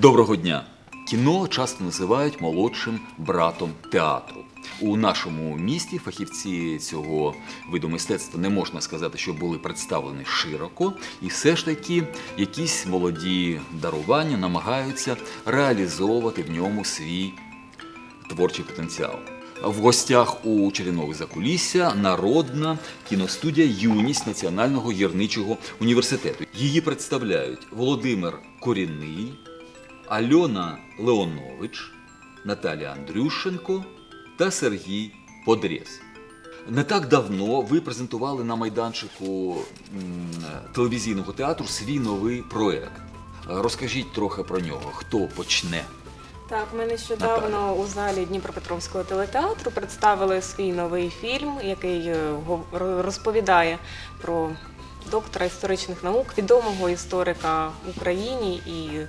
Доброго дня! Кіно часто називають молодшим братом театру. У нашому місті фахівці цього виду мистецтва не можна сказати, що були представлені широко, і все ж таки якісь молоді дарування намагаються реалізовувати в ньому свій творчий потенціал. В гостях у чарівного закулісся народна кіностудія Юність Національного гірничого університету. Її представляють Володимир Корінний, Альона Леонович, Наталія Андрющенко та Сергій Подрєс. Не так давно ви презентували на майданчику телевізійного театру свій новий проект. Розкажіть трохи про нього. Хто почне? Так, ми нещодавно у залі Дніпропетровського телетеатру представили свій новий фільм, який е, гов- розповідає про доктора історичних наук, відомого історика в Україні і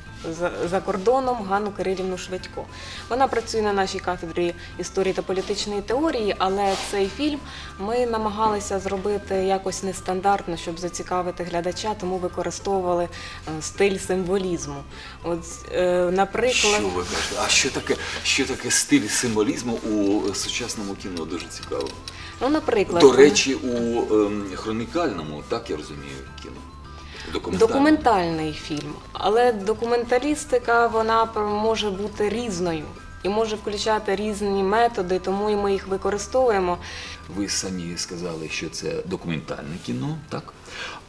за, кордоном Ганну Кирилівну Шведько. Вона працює на нашій кафедрі історії та політичної теорії, але цей фільм ми намагалися зробити якось нестандартно, щоб зацікавити глядача, тому використовували е, стиль символізму. От, е, наприклад, Що ви кажете? А що таке, що таке стиль символізму у сучасному кіно? Дуже цікаво. Ну, наприклад, До речі, у ем, хронікальному, так я розумію, кіно. Документальному. документальний фільм, але документалістика вона може бути різною і може включати різні методи, тому і ми їх використовуємо. Ви самі сказали, що це документальне кіно, так?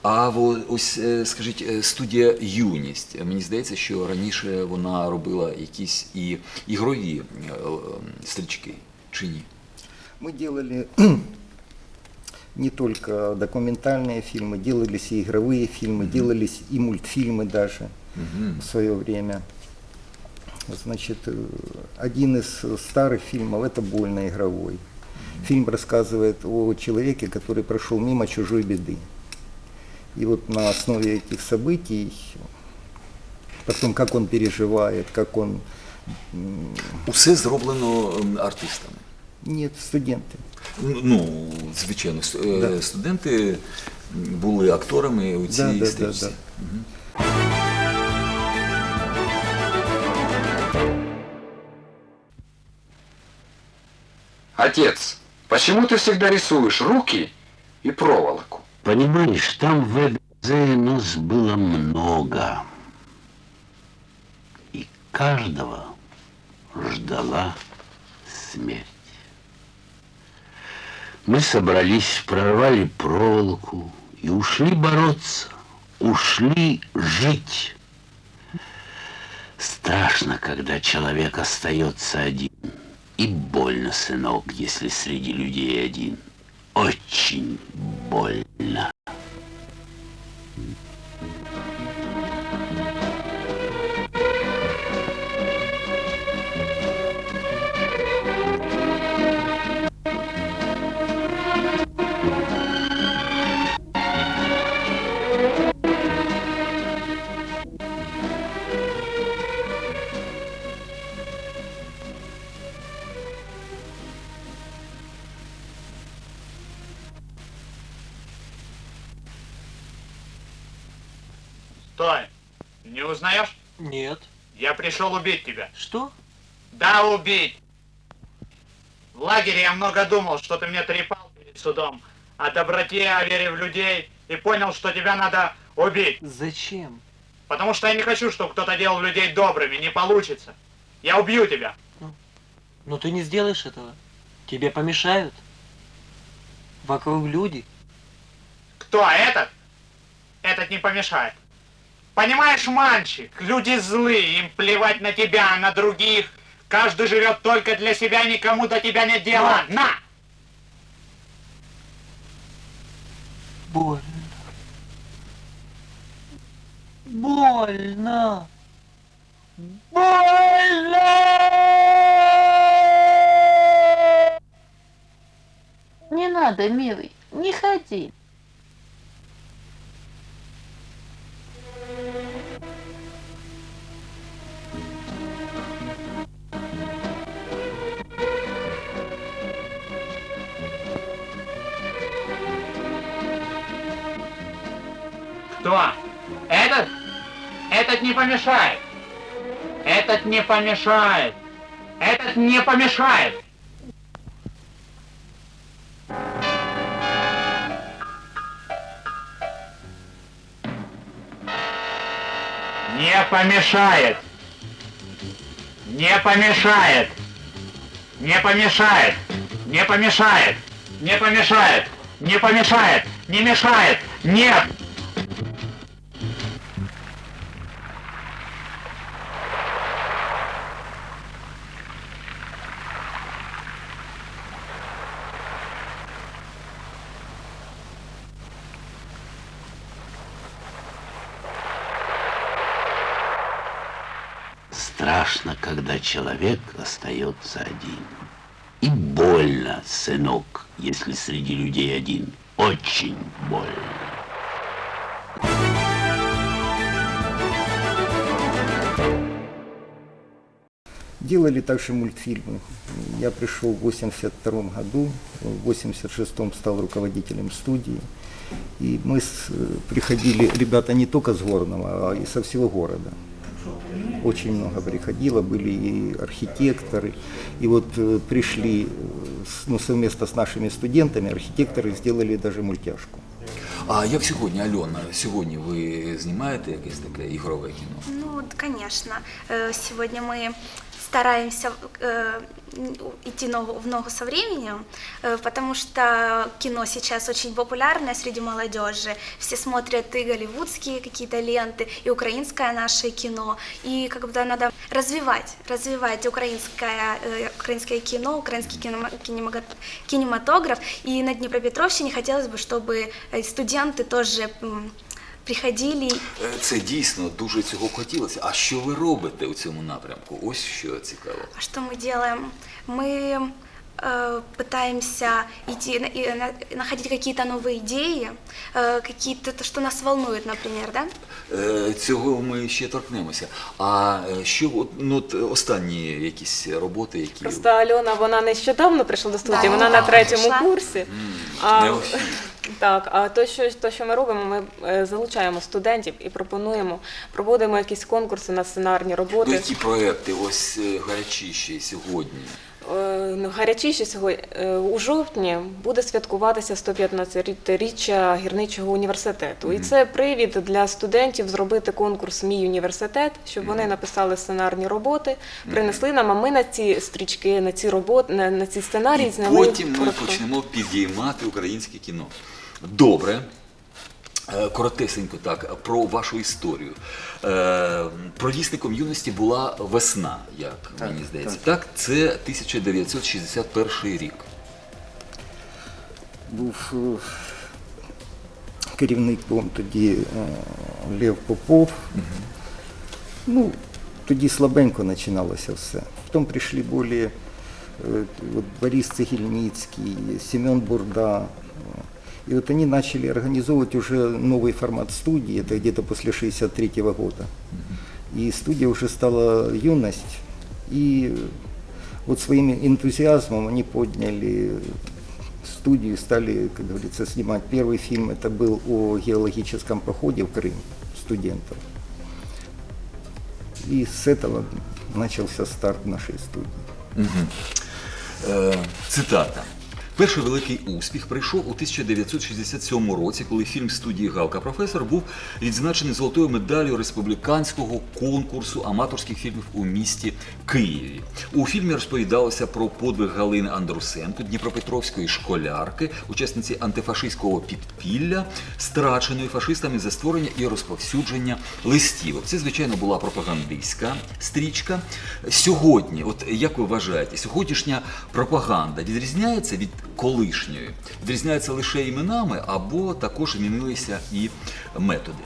А ось е, скажіть, е, студія Юність. Мені здається, що раніше вона робила якісь і ігрові е, стрічки, чи ні? Мы делали не только документальные фильмы, делались и игровые фильмы, делались и мультфильмы даже в свое время. Значит, э, один из старых фильмов это «Больно игровой». Фильм рассказывает о человеке, который прошел мимо чужой беды. И вот на основе этих событий, потом как он переживает, как он... м, Усе зроблено ем, артистами. Нет, студенты. Ну, звичайно, с- е, Да. студенти були акторами у цій Да, да, да, стрічці. да. Отец, почему ты всегда рисуешь руки и проволоку? Понимаешь, там в ЭГЗ нас было много. И каждого ждала смерть. Мы собрались, прорвали проволоку и ушли бороться, ушли жить. Страшно, когда человек остается один. И больно, сынок, если среди людей один. Очень больно. Я пришел убить тебя. Что? Да, убить! В лагере я много думал, что ты мне трепал перед судом о доброте, о вере в людей, и понял, что тебя надо убить. Зачем? Потому что я не хочу, чтобы кто-то делал людей добрыми, не получится. Я убью тебя. Но ты не сделаешь этого. Тебе помешают. Вокруг люди. Кто этот? Этот не помешает. Понимаешь, мальчик, люди злые, им плевать на тебя, на других. Каждый живет только для себя, никому до тебя нет дела. На! Больно. Больно. Больно! Не надо, милый, не ходи. Кто? Этот? Этот не помешает. Этот не помешает. Этот не помешает. Не помешает. Не помешает. Не помешает. Не помешает. Не помешает. Не помешает. Не мешает. Нет. Страшно, когда человек остается один. И больно, сынок, если среди людей один. Очень больно. Делали также мультфильмы. Я пришел в 82 году, в 86 стал руководителем студии. И мы с- э, приходили, ребята не только с Горного, а и со всего города. Очень много приходило, были и архитекторы. И вот э, пришли э, с- ну, совместно с нашими студентами, архитекторы сделали даже мультяшку. А як сьогодні, Альона, сьогодні ви знімаєте якесь таке ігрове кіно? Ну, д- конечно. Э, Сегодня мы стараемся э, идти в ногу со временем, э, потому что кино сейчас очень популярное среди молодежи. Все смотрят и голливудские какие-то ленты, и украинское наше кино. И как бы надо развивать, развивать украинское, э, украинское кино, украинский кинема- кинемага- кинематограф. И на Днепропетровщине хотелось бы, чтобы э, студенты тоже приходили Е, Це дійсно дуже цього хотілося. А що ви робите у цьому напрямку? Ось що цікаво. А Что мы делаем? Мы э, пытаемся идти, на- и на- находить какие-то новые идеи, э, какие-то, то, что нас волнует, например, да? Е, Цього ми ще торкнемося. А е, що от, ну, от останні якісь роботи, які Просто Альона, вона нещодавно прийшла до студії, Да, вона на да, третьому прийшла. курсі. А, неофіт. так, а то що, то, що ми робимо, ми е, залучаємо студентів і пропонуємо, проводимо якісь конкурси на сценарні Ну, роботи. які проекти ось е, гарячіші сьогодні? Е, ну, Гарячіше сьогодні е, у жовтні буде святкуватися 115-річчя гірничого університету. І це привід для студентів зробити конкурс Мій університет, щоб вони написали сценарні роботи, принесли нам. А ми на ці стрічки, на ці роботи, на, на ці сценарії І зняли потім ми коротко. почнемо підіймати українське кіно. Добре. Е, Коротесенько так, про вашу історію. Е, Провісником юності була весна, як мені здається. Так, це 1961 рік. був е, керівником тоді Лев Попов. Ну, тоді слабенько починалося все. Потім прийшли більш Борис Цегельницкий, Семен Бурда. И вот они начали организовывать уже новый формат студии, это где-то после 63 года. И студия уже стала юность. И вот своим энтузиазмом они подняли студию, стали, как говорится, снимать. Первый фильм это был о геологическом походе в Крым студентов. И с этого начался старт нашей студии. Е, Цитата. Перший великий успіх прийшов у 1967 році, коли фільм студії Галка Професор був відзначений золотою медаллю республіканського конкурсу аматорських фільмів у місті Києві. У фільмі розповідалося про подвиг Галини Андрусенко, дніпропетровської школярки, учасниці антифашистського підпілля, страченої фашистами за створення і розповсюдження листівок. Це, звичайно, була пропагандистська стрічка. Сьогодні, от як ви вважаєте, сьогоднішня пропаганда відрізняється від колишньої? Відрізняється лише іменами або також змінилися і методи?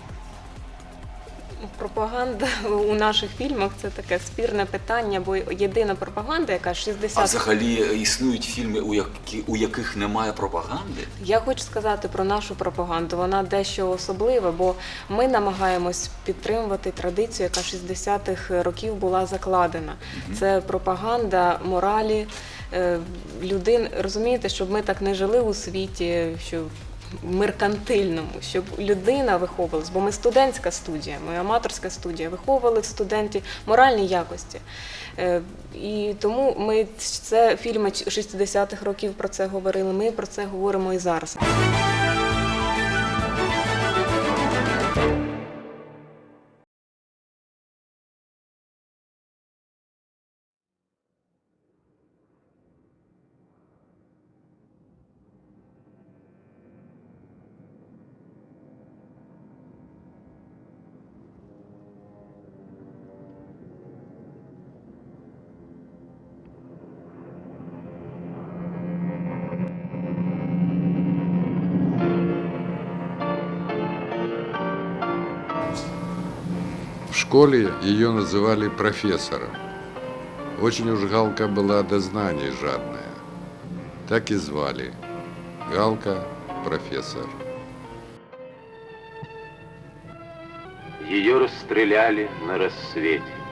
Пропаганда у наших фільмах це таке спірне питання, бо єдина пропаганда, яка 60 А взагалі існують фільми, у, які, у яких немає пропаганди? Я хочу сказати про нашу пропаганду. Вона дещо особлива, бо ми намагаємось підтримувати традицію, яка 60-х років була закладена. Це пропаганда моралі е, людин. Розумієте, щоб ми так не жили у світі, що меркантильному, щоб людина виховувалась, бо ми студентська студія, ми аматорська студія, виховували в студенті моральні якості. Е, І тому ми це фільми 60-х років про це говорили. Ми про це говоримо і зараз. Школе ее называли профессором. Очень уж Галка была до знаний жадная. Так и звали. Галка – профессор. Ее расстреляли на рассвете.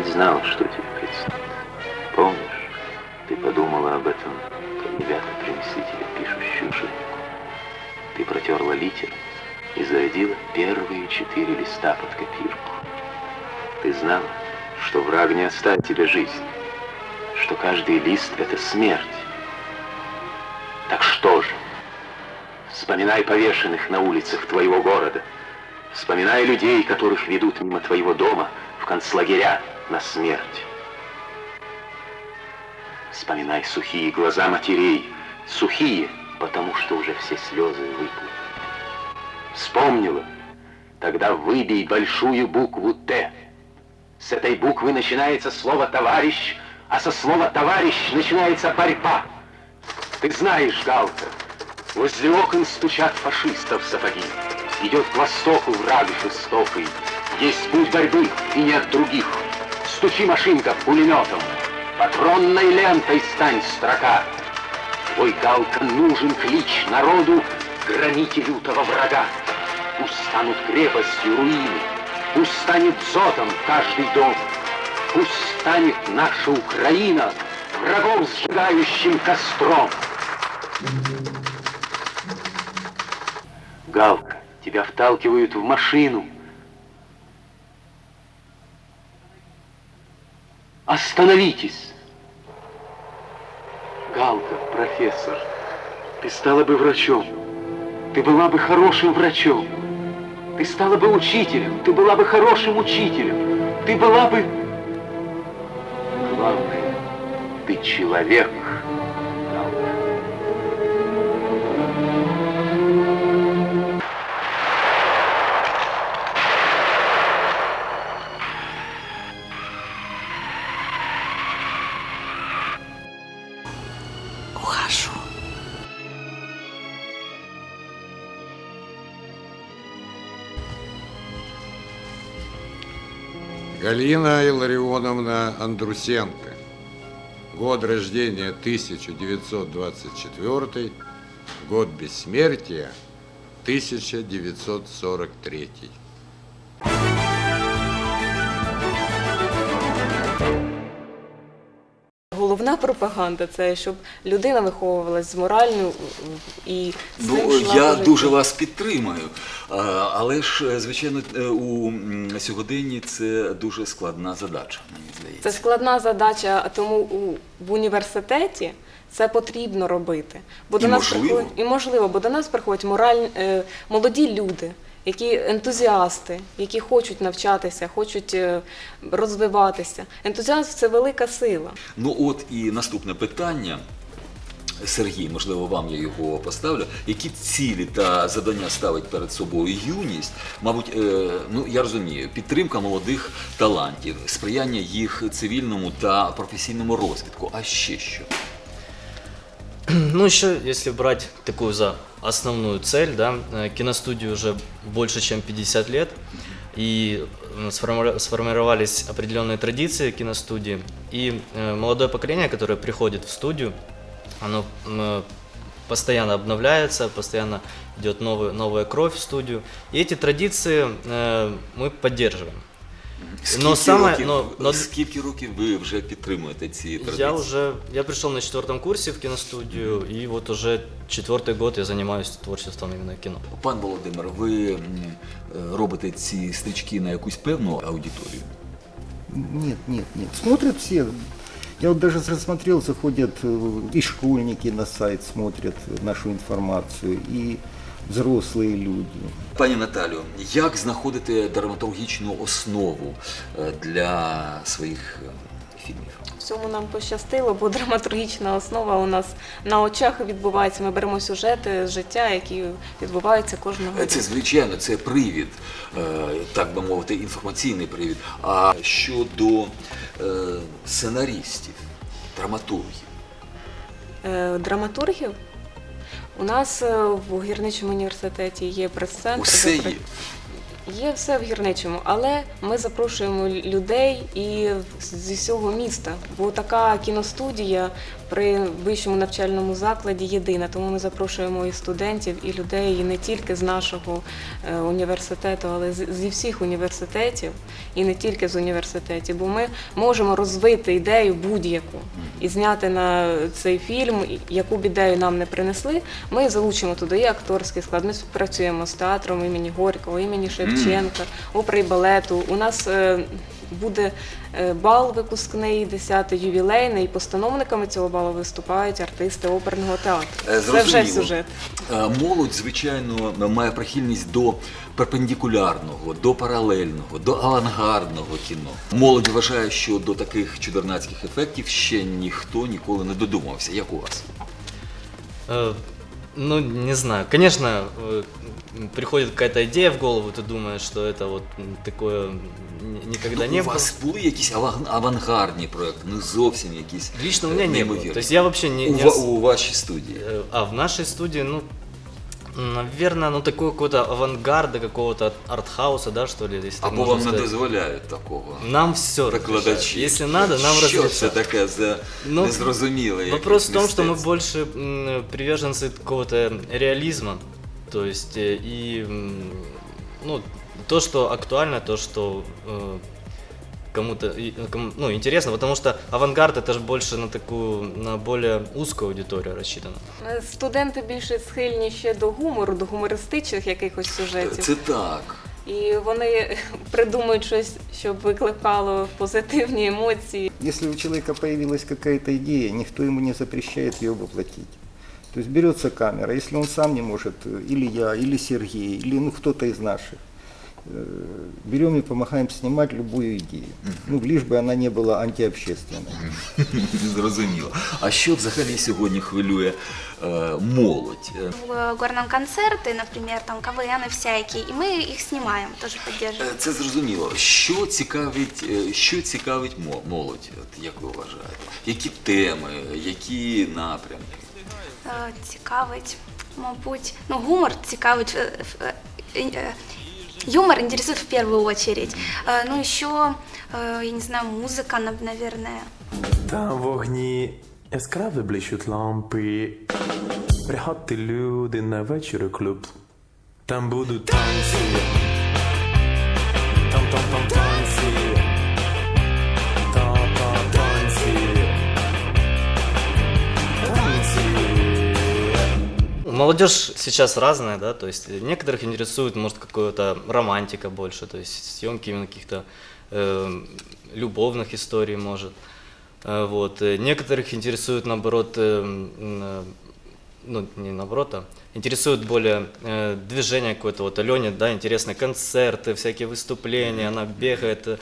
Ведь знал, что тебе предстоит. Помнишь? Ты подумала об этом, когда ребята принесли тебе пишущую жидку. Ты протерла литер и зарядила первые четыре листа под копирку. Ты знала, что враг не оставит тебе жизнь, что каждый лист — это смерть. Так что же? Вспоминай повешенных на улицах твоего города. Вспоминай людей, которых ведут мимо твоего дома в концлагеря на смерть. Вспоминай сухие глаза матерей, сухие, потому что уже все слезы выплыли. Вспомнила? Тогда выбей большую букву «Т». С этой буквы начинается слово «товарищ», а со слова «товарищ» начинается борьба. Ты знаешь, Галка, возле окон стучат фашистов сапоги. Идет к востоку враг жестокий. Есть путь борьбы и нет других. Стучи, машинка, пулеметом. Патронной лентой стань строка. Твой галка нужен клич народу, граните лютого врага. Пусть станут крепостью руины, пусть станет зотом каждый дом, пусть станет наша Украина врагом сжигающим костром. Галка, тебя вталкивают в машину. Остановитесь! Галка, профессор, ты стала бы врачом. Ты была бы хорошим врачом. Ты стала бы учителем. Ты была бы хорошим учителем. Ты была бы... Главное, ты человек. Галка. Галина Илларионовна Андрусенко. Год рождения 1924, год бессмертия 1943. Головна пропаганда це щоб людина виховувалась з моральною і Ну, я дуже вас підтримую. Але ж, е, звичайно, е, у сьогоденні це дуже складна задача, мені здається. Це складна задача, тому у, в університеті це потрібно робити. Бо І можливо. приходять і можливо, бо до нас приходять мораль, е, молоді люди, які ентузіасти, які хочуть навчатися, хочуть е, розвиватися. Ентузіазм це велика сила. Ну от і наступне питання. Сергій, можливо, вам я його поставлю. Які цілі та завдання ставить перед собою юність? Мабуть, е, ну я розумію, підтримка молодих талантів, сприяння їх цивільному та професійному розвитку. А ще що? Ну, еще, если брать такую за основную цель, да, э, киностудии уже больше, чем 50 лет, и э, сформи- сформировались определенные традиции киностудии, и э, молодое поколение, которое приходит в студию, оно постоянно обновляется, постоянно идет новый, новая кровь в студию, и эти традиции мы поддерживаем. Скільки, саме- років, но- но- скільки років ви вже підтримуєте ці традиції? Я уже, я пришел на четвертом курсе в киностудию, и вот уже четвертый год я занимаюсь творчеством именно кино. Пан Володимир, ви е, робите ці стрічки на якусь певну аудиторію? Нет, нет, нет. Смотрят все. Я вот даже рассмотрел, заходят э, и школьники на сайт, смотрят нашу информацию, и взрослые люди. Пані Наталю, як знаходите драматургічну основу е, для своїх е, фільмів? В цьому нам пощастило, бо драматургічна основа у нас на очах відбувається. Ми беремо сюжети з життя, які відбуваються кожного Е, дня. Це звичайно, це привід, так би мовити, інформаційний привід. А щодо сценаристів, драматургів, Драматургів у нас е, в гірничому університеті є прес-центр. усе є. Є все в гірничому, але ми запрошуємо людей і зі всього міста, бо така кіностудія при вищому навчальному закладі єдина. Тому ми запрошуємо і студентів, і людей і не тільки з нашого е, університету, але зі всіх університетів, і не тільки з університетів. Бо ми можемо розвити ідею будь-яку і зняти на цей фільм, яку б ідею нам не принесли. Ми залучимо туди і акторський склад. Ми співпрацюємо з театром імені Горького, імені Шевченка, опери і балету. У нас е, буде е, бал випускний, 10-й ювілейний, і постановниками цього балу виступають артисти оперного театру. Е, Це вже сюжет. Е, Молодь, звичайно, має прихильність до перпендикулярного, до паралельного, до авангардного кіно. Молодь вважає, що до таких чудернацьких ефектів ще ніхто ніколи не додумався. Як у вас? Ну, не знаю. Конечно, э, приходит какая-то идея в голову, ты думаешь, что это вот м, такое м, никогда Ну, не у было. вас були якісь аван- авангардні проекти, ну зовсім якісь. Лично у е, меня не было. неймовірні? То есть я вообще не... у, не ва- ос- у вашій студії. Э, А, в нашей студии, ну, наверное, ну, такого какого-то авангарда, какого-то артхауса, да, что ли, если так Або можно вам не сказать. дозволяють такого. Нам все Перекладачі. Если надо, нам Що це разрешат. таке за Ну, незрозуміле? якесь Вопрос в том, что мы мистецтво? больше м, приверженцы какого-то реализма. То есть, э, и м, ну, то, что актуально, то, что э, кому-то и- кому- ну, интересно, потому что авангард это же больше на такую, на более узкую аудиторию рассчитано. Е, Студенти більше схильні ще до гумору, до гумористичних якихось сюжетів. Це так. І вони придумують щось, щоб викликало позитивні емоції. Если у человека появилась какая-то идея, никто ему не запрещает ее воплотить. То есть берется камера, если он сам не может, э, или я, или Сергей, или ну, кто-то из наших, э, берем и помогаем снимать любую идею. Ну, лишь бы она не была антиобщественной. Зрозуміло. А що взагалі сьогодні хвилює е, молодь? Е, В горном концерты, например, там КВН всякие, и мы их снимаем, тоже поддерживаем. Е, Це зрозуміло. Що цікавить, е, що цікавить мо- молодь, от як ви вважаєте? Які теми, які напрямки? Е, Цікавить, мабуть, ну гумор цікавить. е, е, е, Юмор интересует в первую очередь. Э, Ну еще, э, я не знаю, музыка, нав- наверное. Там в огні яскраво блищуть лампи. Приходьте люди на вечір у клуб. Там будуть танці. молодежь сейчас разная, да, то есть некоторых интересует, может, какая-то романтика больше, то есть съемки именно каких-то э, любовных историй, может. Э, Вот. э, Некоторых интересует, наоборот, э, м, э, ну, не наоборот, а интересует более э, движение какое-то. Вот Алене, да, интересны концерты, всякие выступления, она бегает,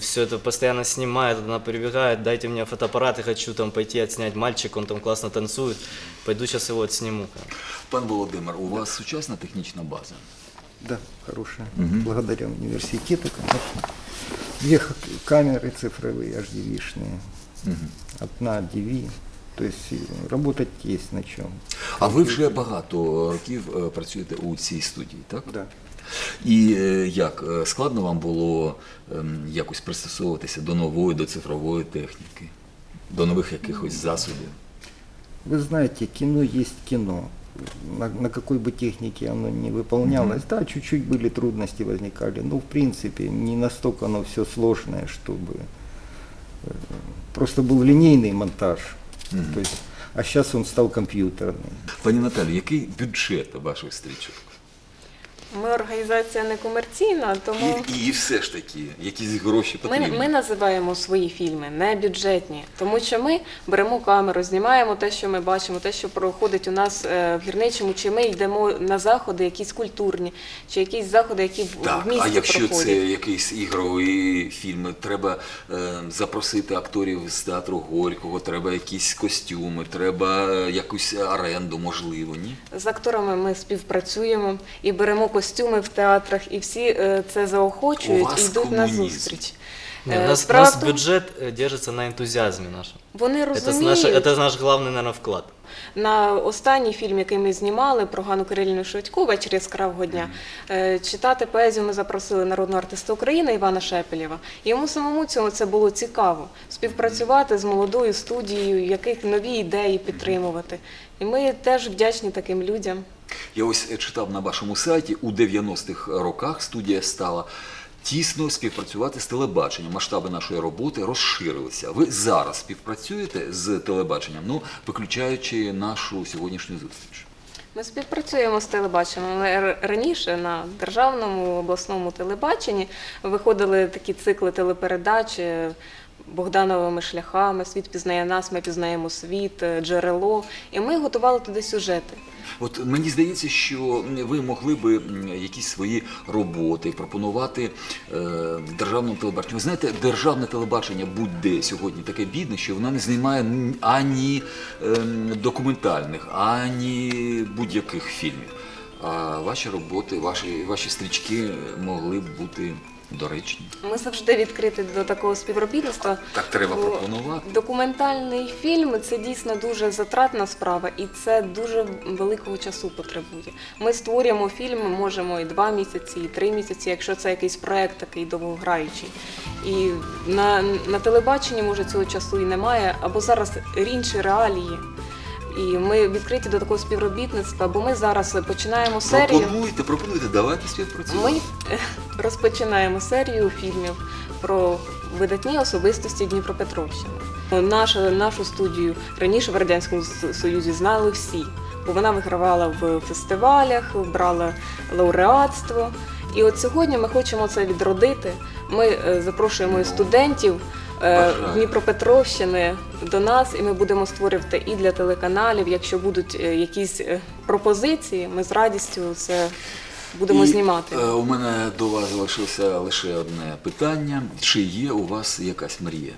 все это постоянно снимает, она прибегает, дайте мне фотоаппарат, я хочу там пойти отснять мальчик, он там классно танцует, пойду сейчас его отсниму. Пан Володимир, у вас сучасна технічна база? Да, хорошая. Мгм. Благодаря университету, конечно. Две камеры цифровые, HDV-шные. Одна DV. То есть э, работать есть на чем. А ви вже багато років е, працюєте у цій студії, так? Да. І е, як е, складно вам було ем, якось пристосовуватися до нової, до цифрової техніки, до нових якихось засобів? Вы знаете, кино есть кино. На, на какой бы технике оно ни выполнялось, да, чуть-чуть были трудности возникали, но в принципе не настолько оно все сложное, чтобы э, просто был линейный монтаж. то есть, а сейчас он стал компьютерным. Пані Наталі, який бюджет ваших стрічок? Ми організація некомерційна, тому І, і все ж таки, якісь гроші ми, потрібні. ми називаємо свої фільми не бюджетні, тому що ми беремо камеру, знімаємо те, що ми бачимо, те, що проходить у нас е, в гірничому, чи ми йдемо на заходи, якісь культурні, чи якісь заходи, які в, Так, в місті а якщо проходять. це якийсь ігровий фільм, треба е, запросити акторів з театру Горького, треба якісь костюми, треба е, якусь оренду, можливо, ні? З акторами ми співпрацюємо і беремо костюми в театрах, і всі е, це У заохочують вас і йдуть на комунізм. зустріч. Не, Е, у нас, у справа нас в тому- бюджет э, держится на энтузиазме нашем. Вони Это, с розуміють. наш, это наш главный, наверное, вклад. На останній фільм, який ми знімали про Ганну Кирилівну Швидьку «Вечір яскравого дня, е, читати поезію ми запросили народного артиста України Івана Шепелєва. Йому самому цьому це було цікаво співпрацювати з молодою студією, яких нові ідеї підтримувати. І ми теж вдячні таким людям. Я ось е, читав на вашому сайті, у 90-х роках студія стала тісно співпрацювати з телебаченням. Масштаби нашої роботи розширилися. Ви зараз співпрацюєте з телебаченням, ну, виключаючи нашу сьогоднішню зустріч. Ми співпрацюємо з телебаченням, раніше на державному обласному телебаченні виходили такі цикли телепередач е, Богдановими шляхами, світ пізнає нас, ми пізнаємо світ, е, джерело. І ми готували туди сюжети. От мені здається, що ви могли би якісь свої роботи пропонувати е, державному телебаченню. Ви знаєте, державне телебачення будь-де сьогодні таке бідне, що вона не знімає ані ем, документальних, ані будь-яких фільмів. А ваші роботи, ваші, ваші стрічки могли б бути доречні. Ми завжди відкриті до такого співробітництва. Так треба Бо пропонувати. Документальний фільм це дійсно дуже затратна справа, і це дуже великого часу потребує. Ми створюємо фільм, можемо і два місяці, і три місяці, якщо це якийсь проект такий довгограючий. І на, на телебаченні може цього часу і немає, або зараз інші реалії. І ми відкриті до такого співробітництва, бо ми зараз починаємо серію. Пропонуйте, пропонуйте, давайте співпрацювати. Ми е, розпочинаємо серію фільмів про видатні особистості Дніпропетровщини. Нашу, нашу студію раніше в Радянському Союзі знали всі, бо вона вигравала в фестивалях, брала лауреатство. І от сьогодні ми хочемо це відродити. Ми е, запрошуємо і студентів е, Бажаю. Дніпропетровщини до нас, і ми будемо створювати і для телеканалів. Якщо будуть е, якісь е, пропозиції, ми з радістю це будемо І, знімати. е, У мене до вас залишилося лише одне питання. Чи є у вас якась мрія?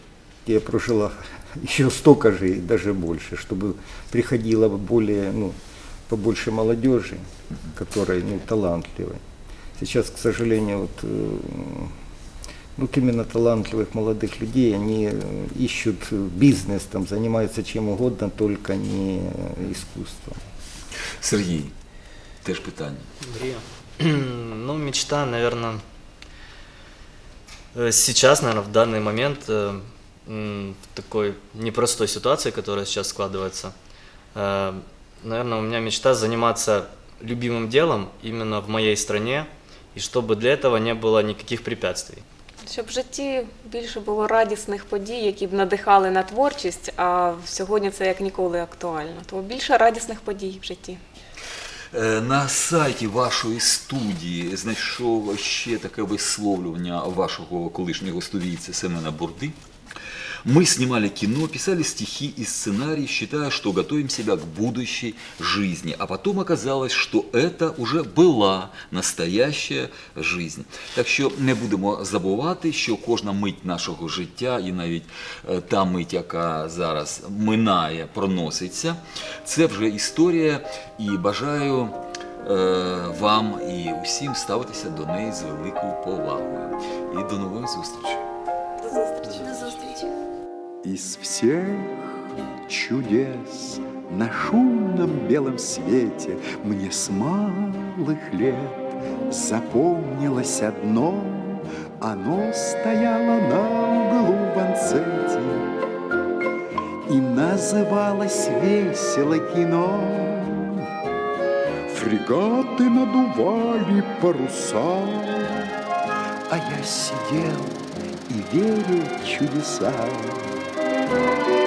Я прожила еще столько же и даже больше, чтобы приходило более, ну, побольше молодежи, которая ну, талантливой. Сейчас, к сожалению, вот, э, вот именно талантливых молодых людей, они э, ищут бизнес, там, занимаются чем угодно, только не э, искусством. Сергій, теж питання. Мрия. ну, мечта, наверное, сейчас, наверное, в данный момент, э, в такой непростой ситуации, которая сейчас складывается, наверное, у меня мечта заниматься любимым делом именно в моей стране, и чтобы для этого не было никаких препятствий. Щоб в житті більше було радісних подій, які б надихали на творчість, а сьогодні це як ніколи актуально. Тому більше радісних подій в житті. Е, На сайті вашої студії знайшов ще таке висловлювання вашого колишнього студійця Семена Бурди. Мы снимали кино, писали стихи и сценарий, считая, что готовим себя к будущей жизни. А потом оказалось, что это уже була настоящая жизнь. Так що не будемо забувати, що кожна мить нашого життя, і навіть е, та мить, яка зараз минає, проноситься, це вже історія. І бажаю е, вам і усім ставитися до неї з великою повагою. І до нових зустрічей. До зустрічі. До зустрічі. Из всех чудес на шумном белом свете Мне с малых лет запомнилось одно Оно стояло на углу Ванцете И называлось весело кино Фрегаты надували паруса А я сидел и верил в чудеса А я сидел и верил в чудеса.